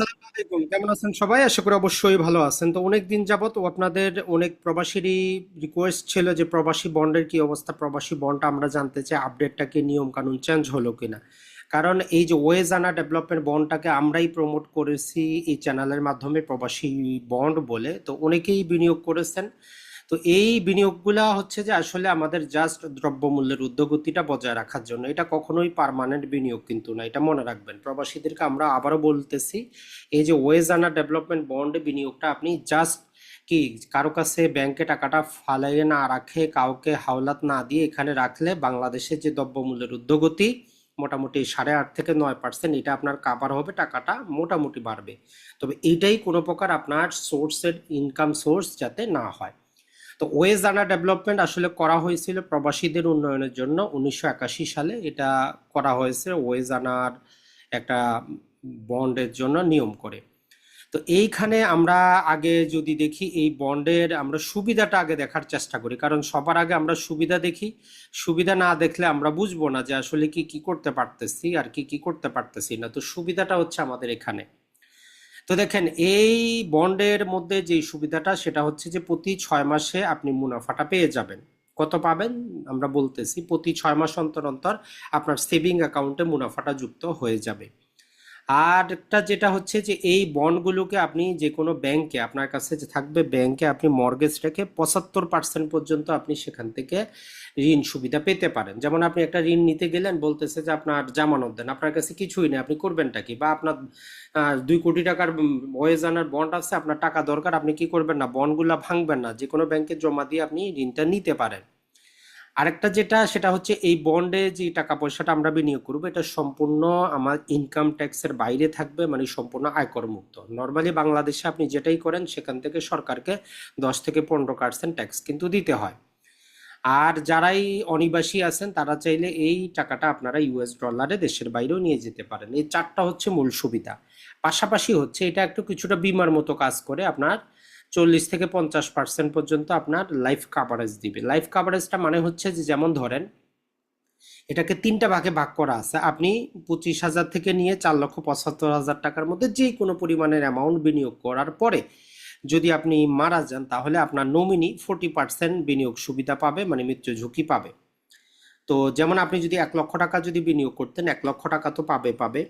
আলাইকুম। কেমন আছেন সবাই? আশা করি অবশ্যই ভালো আছেন। তো অনেক দিন যাবত আপনাদের অনেক প্রবাসীরই রিকোয়েস্ট ছিল যে প্রবাসী বন্ডের কি অবস্থা, প্রবাসী বন্ড আমরা জানতে চাই আপডেটটা কি নিয়ম কানুন চেঞ্জ হলো কিনা? কারণ এই যে ওয়েজ আনা ডেভেলপমেন্ট বন্ডটাকে আমরাই প্রমোট করেছি এই চ্যানেলের মাধ্যমে প্রবাসী বন্ড বলে। তো অনেকেই বিনিয়োগ করেছেন। তো এই বিনিয়োগগুলা হচ্ছে যে আসলে আমাদের জাস্ট দ্রব্যমূল্যের ঊর্ধ্বগতিটা বজায় রাখার জন্য। এটা কখনোই পার্মানেন্ট বিনিয়োগ কিন্তু না, এটা মনে রাখবেন। প্রবাসীদেরকে আমরা আবারও বলতেছি, এই যে ওয়েজ আনা ডেভেলপমেন্ট বন্ডে বিনিয়োগটা আপনি জাস্ট কি কারও কাছে ব্যাংকে টাকাটা ফালাইয়ে না রাখে, কাউকে হাওলাত না দিয়ে এখানে রাখলে বাংলাদেশের যে দ্রব্যমূল্যের ঊর্ধ্বগতি মোটামুটি সাড়ে আট থেকে নয় পার্সেন্ট এটা আপনার কাভার হবে, টাকাটা মোটামুটি বাড়বে। তবে এইটাই কোনো প্রকার আপনার সোর্সের ইনকাম সোর্স যাতে না হয়। তো ওয়েজ আনা ডেভেলপমেন্ট আসলে করা হয়েছিল প্রবাসীদের উন্নয়নের জন্য। উনিশশো একাশি সালে এটা করা হয়েছে ওয়েজ আনার একটা বন্ডের জন্য নিয়ম করে। তো এইখানে আমরা আগে যদি দেখি এই বন্ডের আমরা সুবিধাটা আগে দেখার চেষ্টা করি। কারণ সবার আগে আমরা সুবিধা দেখি। সুবিধা না দেখলে আমরা বুঝব না যে আসলে কি কি করতে পারতেছি আর কি কি করতে পারতেছি না। তো সুবিধাটা হচ্ছে আমাদের এখানে। তো দেখেন, এই বন্ডের মধ্যে যে সুবিধাটা, সেটা হচ্ছে যে প্রতি ছয় মাসে আপনি মুনাফাটা পেয়ে যাবেন। কত পাবেন? আমরা বলতেছি, প্রতি ছয় মাস অন্তর অন্তর আপনার সেভিং অ্যাকাউন্টে মুনাফাটা যুক্ত হয়ে যাবে। আর একটা যেটা হচ্ছে যে এই বন্ডগুলোকে আপনি যে কোনো ব্যাংকে, আপনার কাছে যে থাকবে ব্যাংকে আপনি মর্গেজ রেখে পঁচাত্তর পার্সেন্ট পর্যন্ত আপনি সেখান থেকে ঋণ সুবিধা পেতে পারেন। যেমন আপনি একটা ঋণ নিতে গেলেন, বলতেছে যে আপনার জামানত দেন, আপনার কাছে কিছুই নেই, আপনি করবেনটা কি? বা আপনার দুই কোটি টাকার ওয়েজ আনার বন্ড আছে, আপনার টাকা দরকার, আপনি কি করবেন না? বন্ডগুলো ভাঙবেন না যে কোনো ব্যাংকে জমা দিয়ে আপনি ঋণটা নিতে পারেন। আরেকটা যেটা, সেটা হচ্ছে এই বন্ডে যে টাকা পয়সাটা আমরা বিনিয়োগ করব, এটা সম্পূর্ণ আমার ইনকাম ট্যাক্সের বাইরে থাকবে মানে সম্পূর্ণ আয়কর মুক্ত নর্মালি বাংলাদেশে আপনি যেটাই করেন, সেখান থেকে সরকারকে দশ থেকে পনেরো পার্সেন্ট ট্যাক্স কিন্তু দিতে হয়। আর যারাই অনিবাসী আছেন, তারা চাইলে এই টাকাটা আপনারা ইউএস ডলারে দেশের বাইরেও নিয়ে যেতে পারেন। এই চারটা হচ্ছে মূল সুবিধা। পাশাপাশি হচ্ছে এটা একটু কিছুটা বিমার মতো কাজ করে আপনার চল্লিশ থেকে পঞ্চাশ পার্সেন্ট পর্যন্ত আপনার লাইফ কাভারেজ দিবে। লাইফ কাভারেজটা মানে হচ্ছে যে, যেমন ধরেন, এটাকে তিনটা ভাগে ভাগ করা আছে। আপনি পঁচিশ হাজার থেকে নিয়ে চার লক্ষ পঁচাত্তর হাজার টাকার মধ্যে যে কোনো পরিমাণের অ্যামাউন্ট বিনিয়োগ করার পরে যদি আপনি মারা যান, তাহলে আপনার নমিনি ফোর্টি পার্সেন্ট বিনিয়োগ সুবিধা পাবে মানে মৃত্যু ঝুঁকি পাবে। তো যেমন আপনি যদি এক লক্ষ টাকা যদি বিনিয়োগ করতেন, এক লক্ষ টাকা তো পাবে পাবে।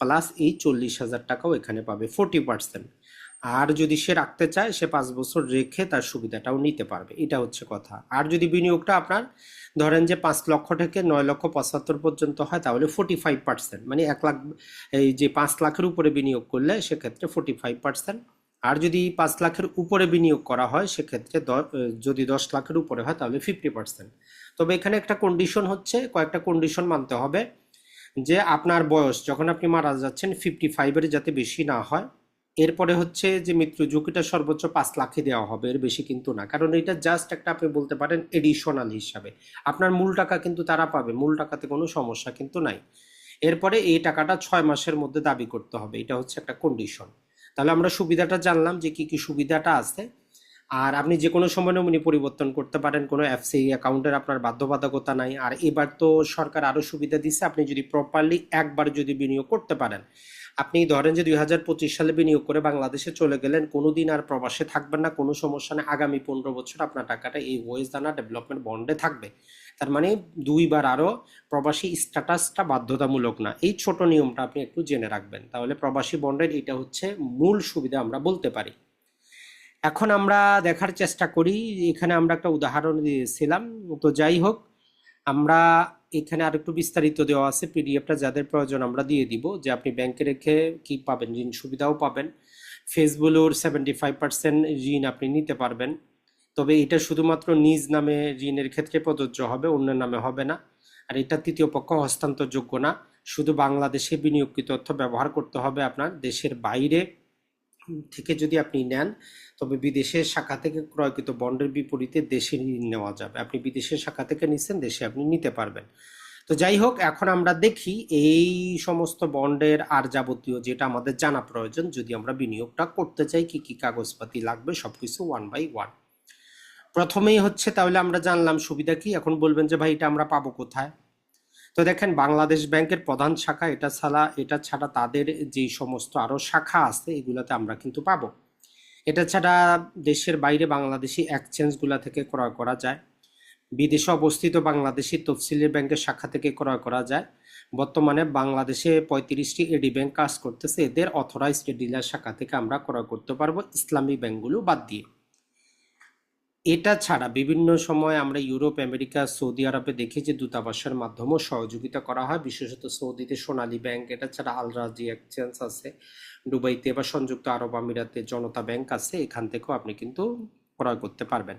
প্লাস এই চল্লিশ হাজার টাকাও এখানে পাবে ফোর্টি পার্সেন্ট আর যদি সে রাখতে চায়, সে পাঁচ বছর রেখে তার সুবিধাটাও নিতে পারবে। এটা হচ্ছে কথা। আর যদি বিনিয়োগটা আপনার ধরেন যে পাঁচ লক্ষ থেকে নয় লক্ষ পঁচাত্তর পর্যন্ত হয়, তাহলে ফোর্টি ফাইভ পার্সেন্ট মানে এক লাখ, এই যে পাঁচ লাখের উপরে বিনিয়োগ করলে সেক্ষেত্রে ফোর্টি ফাইভ পার্সেন্ট আর যদি পাঁচ লাখের উপরে বিনিয়োগ করা হয়, সেক্ষেত্রে যদি দশ লাখের উপরে হয়, তাহলে ফিফটি পার্সেন্ট তবে এখানে একটা কন্ডিশন হচ্ছে, কয়েকটা কন্ডিশন মানতে হবে যে আপনার বয়স, যখন আপনি মারা যাচ্ছেন ফিফটি ফাইভের যাতে বেশি না হয় এরপরে হচ্ছে যে মৃত্যু ঝুঁকিটা সর্বোচ্চ পাঁচ লাখে দেওয়া হবে, এর বেশি কিন্তু না। কারণ এটা জাস্ট একটা আপনি বলতে পারেন এডিশনাল হিসাবে। আপনার মূল টাকা কিন্তু তারা পাবে, মূল টাকাতে কোনো সমস্যা কিন্তু নাই। এরপরে এই টাকাটা ছয় মাসের মধ্যে দাবি করতে হবে, এটা হচ্ছে একটা কন্ডিশন তাহলে আমরা সুবিধাটা জানলাম যে কি কি সুবিধাটা আছে। আর আপনি যে কোনো সময় নমিনি পরিবর্তন করতে পারেন, কোনো এফসি অ্যাকাউন্টের আপনার বাধ্যবাধকতা নাই। আর এবার তো সরকার আরও সুবিধা দিচ্ছে আপনি যদি প্রপারলি একবার যদি বিনিয়োগ করতে পারেন আপনি ধরেন যে দুই হাজার পঁচিশ সালে বিনিয়োগ করে বাংলাদেশে চলে গেলেন, কোনোদিন আর প্রবাসে থাকবেন না, কোনো সমস্যা নেই। আগামী পনেরো বছর আপনার টাকাটা এই ওয়েজ দানা ডেভেলপমেন্ট বন্ডে থাকবে। তার মানে দুইবার আরও প্রবাসী স্ট্যাটাসটা বাধ্যতামূলক না। এই ছোট নিয়মটা আপনি একটু জেনে রাখবেন। তাহলে প্রবাসী বন্ডের এটা হচ্ছে মূল সুবিধা আমরা বলতে পারি। এখন আমরা দেখার চেষ্টা করি। এখানে আমরা একটা উদাহরণ দিয়েছিলাম। তো যাই হোক, আমরা এখানে আর একটু বিস্তারিত দেওয়া আছে পিডিএফটা যাদের প্রয়োজন আমরা দিয়ে দিব, যে আপনি ব্যাংকে রেখে কি পাবেন, ঋণ সুবিধাও পাবেন। ফেসবুলোর সেভেন্টি ফাইভ পার্সেন্ট ঋণ আপনি নিতে পারবেন। তবে এটা শুধুমাত্র নিজ নামে ঋণের ক্ষেত্রে প্রযোজ্য হবে অন্য নামে হবে না। আর এটা তৃতীয় পক্ষ হস্তান্তরযোগ্য না। শুধু বাংলাদেশে বিনিয়োগকৃত অর্থ ব্যবহার করতে হবে আপনার। দেশের বাইরে থেকে যদি আপনি নেন তবে বিদেশের শাখা থেকে ক্রয়কৃত বন্ডের বিপরীতে দেশে ঋণ নেওয়া যাবে। আপনি বিদেশের শাখা থেকে নিচ্ছেন, দেশে আপনি নিতে পারবেন। তো যাই হোক, এখন আমরা দেখি এই সমস্ত বন্ডের আর যাবতীয় যেটা আমাদের জানা প্রয়োজন, যদি আমরা বিনিয়োগটা করতে চাই, কি কি কাগজপাতি লাগবে, সবকিছু ওয়ান বাই ওয়ান প্রথমেই হচ্ছে, তাহলে আমরা জানলাম সুবিধা কি? এখন বলবেন যে, ভাই, এটা আমরা পাবো কোথায়? তো দেখেন, বাংলাদেশ ব্যাংকের প্রধান শাখা, এটা ছাড়া এটা ছাড়া তাদের যে সমস্ত আরও শাখা আছে, এগুলোতে আমরা কিন্তু পাবো। এটা ছাড়া দেশের বাইরে বাংলাদেশি এক্সচেঞ্জগুলো থেকে ক্রয় করা যায়। বিদেশে অবস্থিত বাংলাদেশি তফসিলি ব্যাংকের শাখা থেকে ক্রয় করা যায়। বর্তমানে বাংলাদেশে পঁয়ত্রিশটি এডি ব্যাংক কাজ করতেছে। এদের অথরাইজড ডিলার শাখা থেকে আমরা ক্রয় করতে পারব, ইসলামী ব্যাংকগুলো বাদ দিয়ে। এটা ছাড়া বিভিন্ন সময় আমরা ইউরোপ, আমেরিকা, সৌদি আরবে দেখি যে দূতাবাসের মাধ্যমেও সহযোগিতা করা হয়। বিশেষত সৌদিতে সোনালী ব্যাংক, এটা ছাড়া আলরাজি এক্সচেঞ্জ আছে। দুবাইতে বা সংযুক্ত আরব আমিরাতে জনতা ব্যাংক আছে, এখান থেকেও আপনি কিন্তু ক্রয় করতে পারবেন।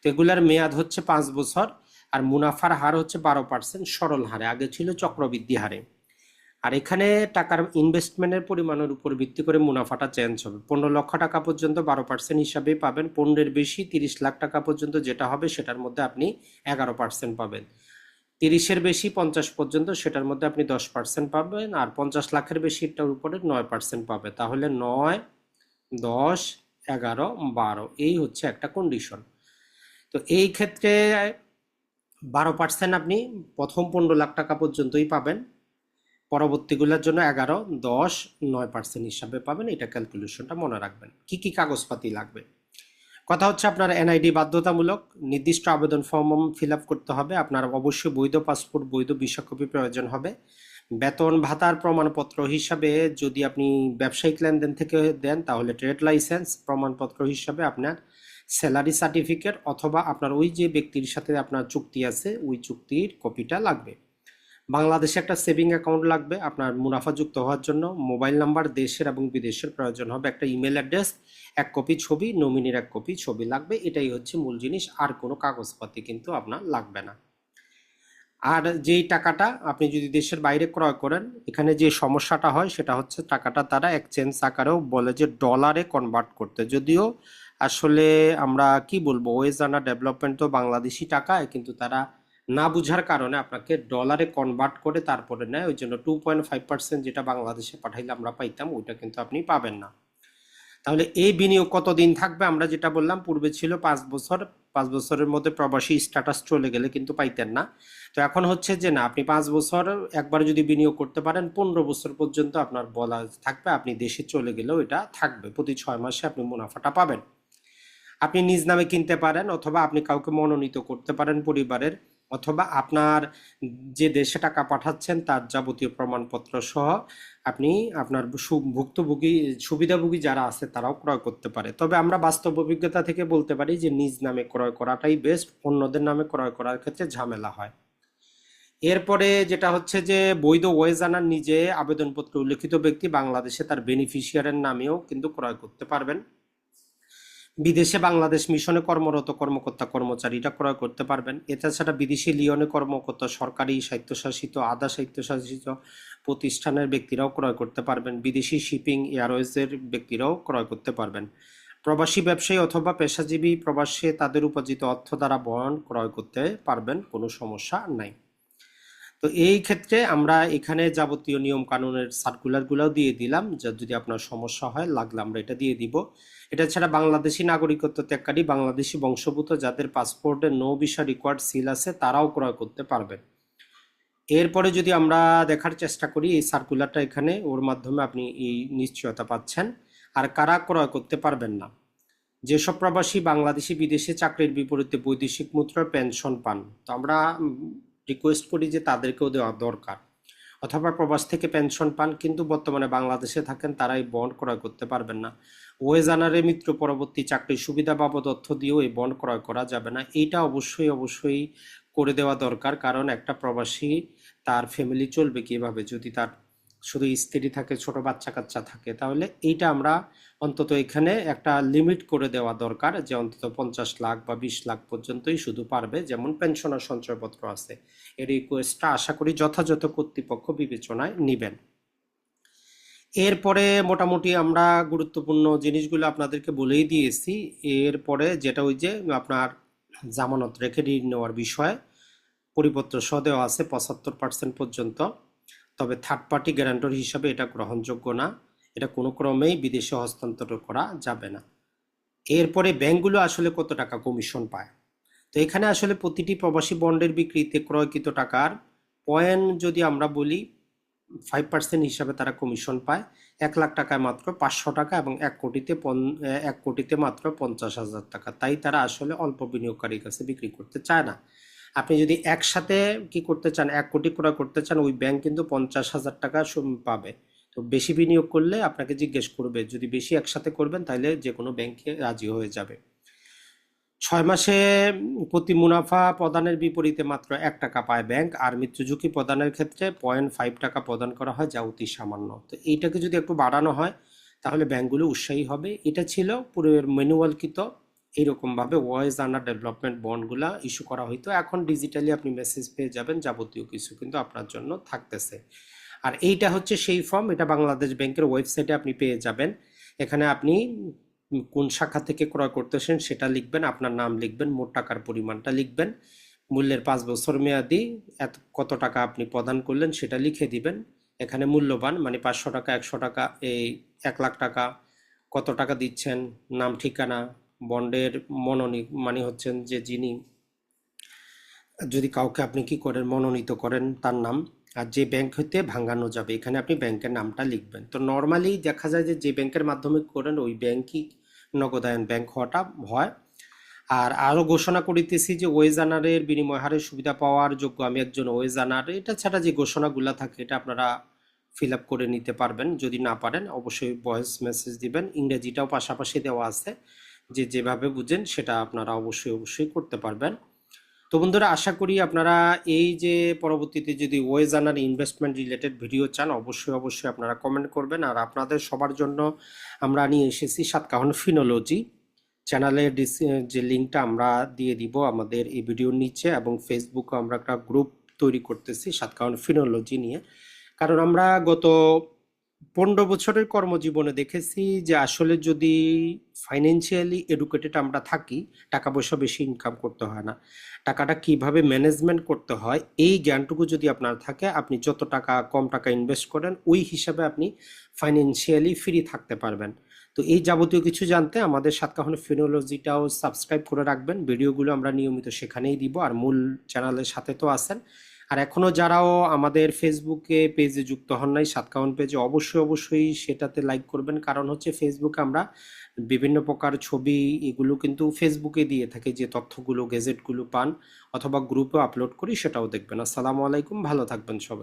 তো এগুলার মেয়াদ হচ্ছে পাঁচ বছর আর মুনাফার হার হচ্ছে বারো পার্সেন্ট সরল হারে, আগে ছিল চক্রবৃদ্ধি হারে। আর এখানে টাকার ইনভেস্টমেন্টের পরিমাণের উপর ভিত্তি করে মুনাফাটা চেঞ্জ হবে। পনেরো লক্ষ টাকা পর্যন্ত বারো পার্সেন্ট হিসাবেই পাবেন, পনেরোর বেশি তিরিশ লাখ টাকা পর্যন্ত যেটা হবে সেটার মধ্যে আপনি এগারো পার্সেন্ট পাবেন। তিরিশের বেশি, পঞ্চাশ পর্যন্ত সেটার মধ্যে আপনি দশ পার্সেন্ট পাবেন আর পঞ্চাশ লাখের বেশিটার উপরে নয় পার্সেন্ট পাবে। তাহলে নয়, দশ, এগারো, বারো, এই হচ্ছে একটা কন্ডিশন তো এই ক্ষেত্রে বারো পার্সেন্ট আপনি প্রথম পনেরো লাখ টাকা পর্যন্তই পাবেন। পরবর্তীগুলোর জন্য এগারো, দশ, নয় পার্সেন্ট হিসাবে পাবেন। এটা ক্যালকুলেশনটা মনে রাখবেন। কি কি কাগজপাতি লাগবে? কথা হচ্ছে আপনার এনআইডি বাধ্যতামূলক, নির্দিষ্ট আবেদন ফর্ম ফিল করতে হবে, আপনার অবশ্যই বৈধ পাসপোর্ট বৈধ ভিসা কপি প্রয়োজন হবে। বেতন, ভাতার প্রমাণপত্র হিসাবে যদি আপনি ব্যবসায়িক লেনদেন থেকে দেন, তাহলে ট্রেড লাইসেন্স প্রমাণপত্র হিসাবে আপনার স্যালারি সার্টিফিকেট অথবা আপনার ওই যে ব্যক্তির সাথে আপনার চুক্তি আছে, ওই চুক্তির কপিটা লাগবে। বাংলাদেশে একটা সেভিং অ্যাকাউন্ট লাগবে, আপনার মুনাফা যুক্ত হওয়ার জন্য, মোবাইল নাম্বার দেশের এবং বিদেশের প্রয়োজন হবে, একটা ইমেল অ্যাড্রেস, এক কপি ছবি, নমিনির এক কপি ছবি লাগবে, এটাই হচ্ছে মূল জিনিস, আর কোনো কাগজপাতি কিন্তু আপনার লাগবে না। আর যেই টাকাটা আপনি যদি দেশের বাইরে ক্রয় করেন, এখানে যে সমস্যাটা হয়, সেটা হচ্ছে টাকাটা তারা এক্সচেঞ্জ আকারেও বলে যে ডলারে কনভার্ট করতে। যদিও আসলে আমরা কি বলব ওয়েজানা ডেভেলপমেন্ট তো বাংলাদেশি টাকায়, কিন্তু তারা না বুঝার কারণে আপনাকে ডলারে কনভার্ট করে তারপরে নেয়, ওই জন্য টু পয়েন্ট ফাইভ পার্সেন্ট যেটা বাংলাদেশে পাঠাইলে আমরা পাইতাম, ওইটা কিন্তু আপনি পাবেন না। তাহলে এই বিনিয়োগ কতদিন থাকবে? আমরা যেটা বললাম, পূর্বে ছিল পাঁচ বছর, পাঁচ বছরের মধ্যে প্রবাসী স্ট্যাটাস চলে গেলে কিন্তু পাইতেন না। তো এখন হচ্ছে যে না, আপনি পাঁচ বছর একবার যদি বিনিয়োগ করতে পারেন, পনেরো বছর পর্যন্ত আপনার বলা থাকবে, আপনি দেশে চলে গেলেও এটা থাকবে, প্রতি ছয় মাসে আপনি মুনাফাটা পাবেন। আপনি নিজ নামে কিনতে পারেন, অথবা আপনি কাউকে মনোনীত করতে পারেন পরিবারের অথবা আপনার যে দেশে টাকা পাঠাচ্ছেন তার যাবতীয় প্রমাণপত্র সহ আপনি আপনার ভুক্তভোগী, সুবিধাভোগী যারা আছে তারাও ক্রয় করতে পারে। তবে আমরা বাস্তব অভিজ্ঞতা থেকে বলতে পারি যে নিজ নামে ক্রয় করাটাই বেস্ট অন্যদের নামে ক্রয় করার ক্ষেত্রে ঝামেলা হয়। এরপরে যেটা হচ্ছে যে বৈধ ওয়েজানার নিজে আবেদনপত্র উল্লেখিত ব্যক্তি বাংলাদেশে তার বেনিফিশিয়ারের নামেও কিন্তু ক্রয় করতে পারবেন। বিদেশে বাংলাদেশ মিশনে কর্মরত কর্মকর্তা কর্মচারীরা ক্রয় করতে পারবেন। এছাড়া বিদেশি লিওনে কর্মকর্তা সরকারি স্বায়ত্তশাসিত, আধা স্বায়ত্তশাসিত প্রতিষ্ঠানের ব্যক্তিরাও ক্রয় করতে পারবেন। বিদেশি শিপিং এয়ারওয়েজের ব্যক্তিরাও ক্রয় করতে পারবেন। প্রবাসী ব্যবসায়ী অথবা পেশাজীবী প্রবাসে তাদের উপার্জিত অর্থ দ্বারা বহন ক্রয় করতে পারবেন, কোনো সমস্যা নাই। তো এই ক্ষেত্রে আমরা এখানে যাবতীয় নিয়ম কানুনের সার্কুলারগুলোও দিয়ে দিলাম। যা যদি আপনার সমস্যা হয়, লাগলে আমরা এটা দিয়ে দিব। এটা ছাড়া বাংলাদেশি নাগরিকত্ব ত্যাগকারী বাংলাদেশি বংশভূত যাদের পাসপোর্টে নো ভিসা রিকোয়ার্ড সিল আছে, তারাও ক্রয় করতে পারবেন। এরপরে যদি আমরা দেখার চেষ্টা করি, এই সার্কুলারটা এখানে, ওর মাধ্যমে আপনি এই নিশ্চয়তা পাচ্ছেন। আর কারা ক্রয় করতে পারবেন না? যেসব প্রবাসী বাংলাদেশি বিদেশে চাকরির বিপরীতে বৈদেশিক মুদ্রার পেনশন পান, তো আমরা রিকোয়েস্ট করি যে তাদেরকেও দেওয়া দরকার। অথবা প্রবাস থেকে পেনশন পান, কিন্তু বর্তমানে বাংলাদেশে থাকেন, তারাই বন্ড ক্রয় করতে পারবেন না। ওয়েজানারে মিত্র পরবর্তী চাকরির সুবিধা বাবদ অর্থ দিয়েও এই বন্ড ক্রয় করা যাবে না। এইটা অবশ্যই অবশ্যই করে দেওয়া দরকার, কারণ একটা প্রবাসী তার ফ্যামিলি চলবে কীভাবে? যদি তার শুধু স্ত্রী থাকে, ছোট বাচ্চা কাচ্চা থাকে, তাহলে এইটা আমরা অন্তত এখানে একটা লিমিট করে দেওয়া দরকার যে অন্তত পঞ্চাশ লাখ বা বিশ লাখ পর্যন্তই শুধু পারবে, যেমন পেনশনার সঞ্চয়পত্র আছে। এই রিকোয়েস্টটা আশা করি যথাযথ কর্তৃপক্ষ বিবেচনায় নিবেন। এরপরে মোটামুটি আমরা গুরুত্বপূর্ণ জিনিসগুলো আপনাদেরকে বলেই দিয়েছি। এরপরে যেটা ওই যে আপনার জামানত রেখে ঋণ নেওয়ার বিষয়ে, পরিপত্র সহ দেওয়া আছে পঁচাত্তর পার্সেন্ট পর্যন্ত। তবে থার্ড পার্টি গ্যারান্টর হিসাবে এটা গ্রহণযোগ্য না। এটা কোনো ক্রমেই বিদেশে হস্তান্তর করা যাবে না। এরপরে ব্যাংকগুলো আসলে কত টাকা কমিশন পায়? তো এখানে আসলে প্রতিটি প্রবাসী বন্ডের বিক্রিতে ক্রয়কৃত টাকার পয়েন্ট যদি আমরা বলি ফাইভ পার্সেন্ট হিসাবে তারা কমিশন পায় এক লাখ টাকায় মাত্র পাঁচশো টাকা এবং এক কোটিতে পন- এক কোটিতে মাত্র পঞ্চাশ হাজার টাকা তাই তারা আসলে অল্প বিনিয়োগকারীর কাছে বিক্রি করতে চায় না আপনি যদি একসাথে কি করতে চান এক কোটি ক্রয় করতে চান ওই ব্যাংক কিন্তু পঞ্চাশ হাজার টাকা পাবে তো বেশি বিনিয়োগ করলে আপনাকে জিজ্ঞেস করবে যদি বেশি একসাথে করবেন তাহলে যে কোনো ব্যাংকে রাজি হয়ে যাবে ছয় মাসে প্রতি মুনাফা প্রদানের বিপরীতে মাত্র এক টাকা পায় ব্যাংক আর মৃত্যু ঝুঁকি প্রদানের ক্ষেত্রে পয়েন্ট ফাইভ টাকা প্রদান করা হয় যা অতি সামান্য। তো এইটাকে যদি একটু বাড়ানো হয়, তাহলে ব্যাংকগুলো উৎসাহী হবে। এটা ছিল পুরো ম্যানুয়ালকৃত এইরকমভাবে ওয়েজ আন্ডার ডেভেলপমেন্ট বন্ডগুলো ইস্যু করা হইতো। এখন ডিজিটালি আপনি মেসেজ পেয়ে যাবেন, যাবতীয় কিছু কিন্তু আপনার জন্য থাকতেছে। আর এইটা হচ্ছে সেই ফর্ম, এটা বাংলাদেশ ব্যাংকের ওয়েবসাইটে আপনি পেয়ে যাবেন। এখানে আপনি কোন শাখা থেকে ক্রয় করতেছেন সেটা লিখবেন, আপনার নাম লিখবেন, মোট টাকার পরিমাণটা লিখবেন, মূল্যের পাঁচ বছর মেয়াদি, এত, কত টাকা আপনি প্রদান করলেন সেটা লিখে দিবেন। এখানে মূল্যবান মানে পাঁচশো টাকা, একশো টাকা, এই এক লাখ টাকা কত টাকা দিচ্ছেন, নাম, ঠিকানা, বন্ডের মনোনি মানে হচ্ছেন যে যিনি, যদি কাউকে আপনি কি করেন, মনোনীত করেন তার নাম, আর যে ব্যাংক হইতে ভাঙানো যাবে, এখানে আপনি ব্যাংকের নামটা লিখবেন। তো নর্মালি দেখা যায় যে যে ব্যাংকের মাধ্যমে করেন, ওই ব্যাংকই নগদায়ন ব্যাংক হওয়াটা হয়। আর আরও ঘোষণা করিতেছি যে ওয়েজানারের বিনিময় হারে সুবিধা পাওয়ার যোগ্য আমি একজন ওয়েজানার এটা ছাড়া যে ঘোষণাগুলো থাকে এটা আপনারা ফিল আপ করে নিতে পারবেন। যদি না পারেন, অবশ্যই ভয়েস মেসেজ দিবেন। ইংরেজিটাও পাশাপাশি দেওয়া আছে। যে যেভাবে বুঝেন সেটা আপনারা অবশ্যই অবশ্যই করতে পারবেন। তো বন্ধুরা, আশা করি আপনারা এই যে পরবর্তীতে যদি ওয়েজানার ইনভেস্টমেন্ট রিলেটেড ভিডিও চান, অবশ্যই অবশ্যই আপনারা কমেন্ট করবেন। আর আপনাদের সবার জন্য আমরা নিয়ে এসেছি সাতকাহন ফিনোলজি চ্যানেলের যে লিঙ্কটা আমরা দিয়ে দিব আমাদের এই ভিডিওর নিচে এবং ফেসবুকে আমরা একটা গ্রুপ তৈরি করতেছি সাতকাহন ফিনোলজি নিয়ে। কারণ আমরা গত পনেরো বছরের কর্মজীবনে দেখেছি যে আসলে যদি ফাইন্যান্সিয়ালি এডুকেটেড আমরা থাকি টাকা পয়সা বেশি ইনকাম করতে হয় না। টাকাটা কীভাবে ম্যানেজমেন্ট করতে হয়, এই জ্ঞানটুকু যদি আপনার থাকে, আপনি যত টাকা, কম টাকা ইনভেস্ট করেন, ওই হিসাবে আপনি ফাইন্যান্সিয়ালি ফ্রি থাকতে পারবেন। তো এই যাবতীয় কিছু জানতে আমাদের সাতকাহন ফিনোলজিটাও সাবস্ক্রাইব করে রাখবেন। ভিডিওগুলো আমরা নিয়মিত সেখানেই দিব। আর মূল চ্যানেলের সাথে তো আছেন। আর এখনও যারাও আমাদের ফেসবুকে পেজে যুক্ত হন নাই সাতকাউন পেজে অবশ্যই অবশ্যই সেটাতে লাইক করবেন। কারণ হচ্ছে ফেসবুকে আমরা বিভিন্ন প্রকার ছবি এগুলো কিন্তু ফেসবুকে দিয়ে থাকি, যে তথ্যগুলো গেজেটগুলো পান অথবা গ্রুপে আপলোড করি সেটাও দেখবেন। আসসালামু আলাইকুম, ভালো থাকবেন সবাই।